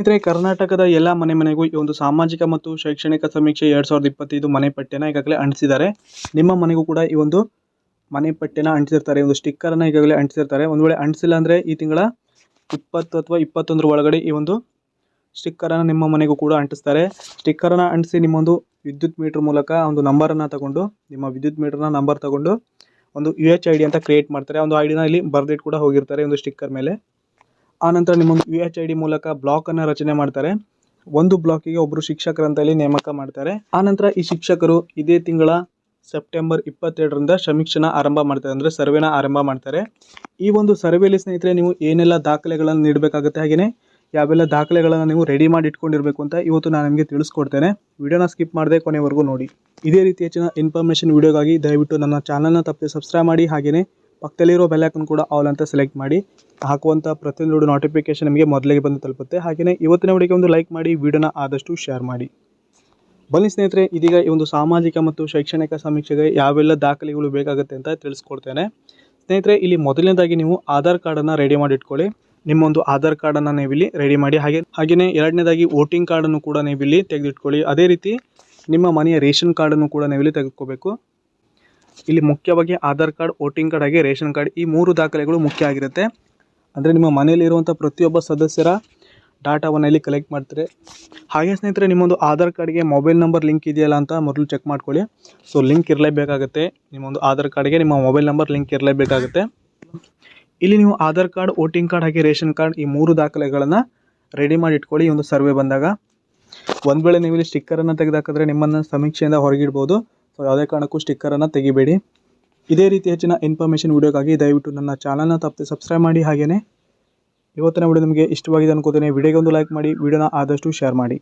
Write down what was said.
ಸ್ನೇಹಿತರೆ, ಕರ್ನಾಟಕದ ಎಲ್ಲ ಮನೆ ಮನೆಗೂ ಈ ಒಂದು ಸಾಮಾಜಿಕ ಮತ್ತು ಶೈಕ್ಷಣಿಕ ಸಮೀಕ್ಷೆ ಎರಡು ಸಾವಿರದ ಇಪ್ಪತ್ತೈದು ಮನೆ ಪಠ್ಯನ ಈಗಾಗಲೇ ಅಂಟಿಸಿದ್ದಾರೆ. ನಿಮ್ಮ ಮನೆಗೂ ಕೂಡ ಈ ಒಂದು ಮನೆ ಪಠ್ಯನ ಅಂಟಿಸಿರ್ತಾರೆ. ಒಂದು ಸ್ಟಿಕ್ಕರನ್ನು ಈಗಾಗಲೇ ಅಂಟಿಸಿರ್ತಾರೆ. ಒಂದು ವೇಳೆ ಅಂಟಿಸಿಲ್ಲ ಅಂದರೆ ಈ ತಿಂಗಳ ಇಪ್ಪತ್ತು ಅಥವಾ ಇಪ್ಪತ್ತೊಂದರ ಒಳಗಡೆ ಈ ಒಂದು ಸ್ಟಿಕ್ಕರನ್ನು ನಿಮ್ಮ ಮನೆಗೂ ಕೂಡ ಅಂಟಿಸ್ತಾರೆ. ಸ್ಟಿಕ್ಕರನ್ನು ಅಂಟಿಸಿ ನಿಮ್ಮೊಂದು ವಿದ್ಯುತ್ ಮೀಟರ್ ಮೂಲಕ ಒಂದು ನಂಬರನ್ನು ತಗೊಂಡು, ನಿಮ್ಮ ವಿದ್ಯುತ್ ಮೀಟರ್ನ ನಂಬರ್ ತಗೊಂಡು ಒಂದು ಯು ಎಚ್ ಐ ಡಿ ಅಂತ ಕ್ರಿಯೇಟ್ ಮಾಡ್ತಾರೆ. ಒಂದು ಐಡಿನ ಡಿನ ಇಲ್ಲಿ ಬರ್ದಿಟ್ಟು ಕೂಡ ಹೋಗಿರ್ತಾರೆ ಒಂದು ಸ್ಟಿಕ್ಕರ್ ಮೇಲೆ. ಆನಂತರ ನಿಮ್ಮೊಂದು ಯು ಎಚ್ ಐ ಡಿ ಮೂಲಕ ಬ್ಲಾಕನ್ನು ರಚನೆ ಮಾಡ್ತಾರೆ. ಒಂದು ಬ್ಲಾಕಿಗೆ ಒಬ್ಬರು ಶಿಕ್ಷಕರಂತ ಇಲ್ಲಿ ನೇಮಕ ಮಾಡ್ತಾರೆ. ಆನಂತರ ಈ ಶಿಕ್ಷಕರು ಇದೇ ತಿಂಗಳ ಸೆಪ್ಟೆಂಬರ್ ಇಪ್ಪತ್ತೆರಡರಿಂದ ಸಮೀಕ್ಷೆನ ಆರಂಭ ಮಾಡ್ತಾರೆ, ಅಂದರೆ ಸರ್ವೆನ ಆರಂಭ ಮಾಡ್ತಾರೆ. ಈ ಒಂದು ಸರ್ವೆಯಲ್ಲಿ ಸ್ನೇಹಿತರೆ, ನೀವು ಏನೆಲ್ಲ ದಾಖಲೆಗಳನ್ನು ನೀಡಬೇಕಾಗುತ್ತೆ ಹಾಗೆಯೇ ಯಾವೆಲ್ಲ ದಾಖಲೆಗಳನ್ನು ನೀವು ರೆಡಿ ಮಾಡಿ ಇಟ್ಕೊಂಡಿರಬೇಕು ಅಂತ ಇವತ್ತು ನಾನು ನಿಮಗೆ ತಿಳಿಸ್ಕೊಡ್ತೇನೆ. ವಿಡಿಯೋನ ಸ್ಕಿಪ್ ಮಾಡದೆ ಕೊನೆವರೆಗೂ ನೋಡಿ. ಇದೇ ರೀತಿ ಹೆಚ್ಚಿನ ಇನ್ಫಾರ್ಮೇಷನ್ ವಿಡಿಯೋಗಾಗಿ ದಯವಿಟ್ಟು ನನ್ನ ಚಾನಲ್ನ ತಪ್ಪದೆ ಸಬ್ಸ್ಕ್ರೈಬ್ ಮಾಡಿ. ಹಾಗೆಯೇ ಪಕ್ಕದಲ್ಲಿರೋ ಐಕಾನ್ ಕೂಡ ಆಲ್ ಅಂತ ಸೆಲೆಕ್ಟ್ ಮಾಡಿ ಹಾಕುವಂಥ ಪ್ರತಿಯೊಂದು ನೋಟಿಫಿಕೇಶನ್ ನಿಮಗೆ ಮೊದಲಿಗೆ ಬಂದು ತಲುಪುತ್ತೆ. ಹಾಗೆಯೇ ಇವತ್ತಿನ ವಿಡಿಯೋಗೆ ಒಂದು ಲೈಕ್ ಮಾಡಿ ವಿಡಿಯೋನ ಆದಷ್ಟು ಶೇರ್ ಮಾಡಿ. ಬನ್ನಿ ಸ್ನೇಹಿತರೆ, ಇದೀಗ ಈ ಒಂದು ಸಾಮಾಜಿಕ ಮತ್ತು ಶೈಕ್ಷಣಿಕ ಸಮೀಕ್ಷೆಗೆ ಯಾವೆಲ್ಲ ದಾಖಲೆಗಳು ಬೇಕಾಗುತ್ತೆ ಅಂತ ತಿಳಿಸ್ಕೊಡ್ತೇನೆ. ಸ್ನೇಹಿತರೆ, ಇಲ್ಲಿ ಮೊದಲನೇದಾಗಿ ನೀವು ಆಧಾರ್ ಕಾರ್ಡನ್ನು ರೆಡಿ ಮಾಡಿ ಇಟ್ಕೊಳ್ಳಿ. ನಿಮ್ಮೊಂದು ಆಧಾರ್ ಕಾರ್ಡನ್ನು ನೀವಿಲ್ಲಿ ರೆಡಿ ಮಾಡಿ. ಹಾಗೆ ಹಾಗೆಯೇ ಎರಡನೇದಾಗಿ ವೋಟಿಂಗ್ ಕಾರ್ಡನ್ನು ಕೂಡ ನೀವಿಲ್ಲಿ ತೆಗೆದಿಟ್ಕೊಳ್ಳಿ. ಅದೇ ರೀತಿ ನಿಮ್ಮ ಮನೆಯ ರೇಷನ್ ಕಾರ್ಡನ್ನು ಕೂಡ ನೀವಿಲ್ಲಿ ತೆಗೆದುಕೋಬೇಕು. ಇಲ್ಲಿ ಮುಖ್ಯವಾಗಿ ಆಧಾರ್ ಕಾರ್ಡ್, ವೋಟಿಂಗ್ ಕಾರ್ಡ್ ಹಾಗೆ ರೇಷನ್ ಕಾರ್ಡ್ ಈ ಮೂರು ದಾಖಲೆಗಳು ಮುಖ್ಯ ಆಗಿರುತ್ತೆ. ಅಂದರೆ ನಿಮ್ಮ ಮನೆಯಲ್ಲಿ ಇರುವಂಥ ಪ್ರತಿಯೊಬ್ಬ ಸದಸ್ಯರ ಡಾಟಾವನ್ನು ಇಲ್ಲಿ ಕಲೆಕ್ಟ್ ಮಾಡ್ತಾರೆ. ಹಾಗೆ ಸ್ನೇಹಿತರೆ, ನಿಮ್ಮೊಂದು ಆಧಾರ್ ಕಾರ್ಡ್ಗೆ ಮೊಬೈಲ್ ನಂಬರ್ ಲಿಂಕ್ ಇದೆಯಲ್ಲ ಅಂತ ಮೊದಲು ಚೆಕ್ ಮಾಡ್ಕೊಳ್ಳಿ. ಸೊ ಲಿಂಕ್ ಇರಲೇಬೇಕಾಗುತ್ತೆ. ನಿಮ್ಮೊಂದು ಆಧಾರ್ ಕಾರ್ಡ್ಗೆ ನಿಮ್ಮ ಮೊಬೈಲ್ ನಂಬರ್ ಲಿಂಕ್ ಇರಲೇಬೇಕಾಗುತ್ತೆ. ಇಲ್ಲಿ ನೀವು ಆಧಾರ್ ಕಾರ್ಡ್, ವೋಟಿಂಗ್ ಕಾರ್ಡ್ ಹಾಗೆ ರೇಷನ್ ಕಾರ್ಡ್ ಈ ಮೂರು ದಾಖಲೆಗಳನ್ನು ರೆಡಿ ಮಾಡಿ ಇಟ್ಕೊಳ್ಳಿ ಈ ಒಂದು ಸರ್ವೆ ಬಂದಾಗ. ಒಂದು ವೇಳೆ ನೀವು ಇಲ್ಲಿ ಸ್ಟಿಕ್ಕರನ್ನು ತೆಗೆದಾಕಿದ್ರೆ ನಿಮ್ಮನ್ನು ಸಮೀಕ್ಷೆಯಿಂದ ಹೊರಗಿಡ್ಬೋದು. ಯಾವುದೇ ಕಾರಣಕ್ಕೂ ಸ್ಟಿಕ್ಕರನ್ನು ತೆಗಿಬೇಡಿ. ಇದೇ ರೀತಿ ಹೆಚ್ಚಿನ ಇನ್ಫಾರ್ಮೇಷನ್ ವೀಡಿಯೋಗಾಗಿ ದಯವಿಟ್ಟು ನನ್ನ ಚಾನಲ್ನ ತಪ್ಪದೆ ಸಬ್ಸ್ಕ್ರೈಬ್ ಮಾಡಿ. ಹಾಗೆಯೇ ಇವತ್ತಿನ ವಿಡಿಯೋ ನಿಮಗೆ ಇಷ್ಟವಾಗಿದೆ ಅನ್ಕೋತೇನೆ. ವಿಡಿಯೋಗೆ ಒಂದು ಲೈಕ್ ಮಾಡಿ ವಿಡಿಯೋನ ಆದಷ್ಟು ಶೇರ್ ಮಾಡಿ.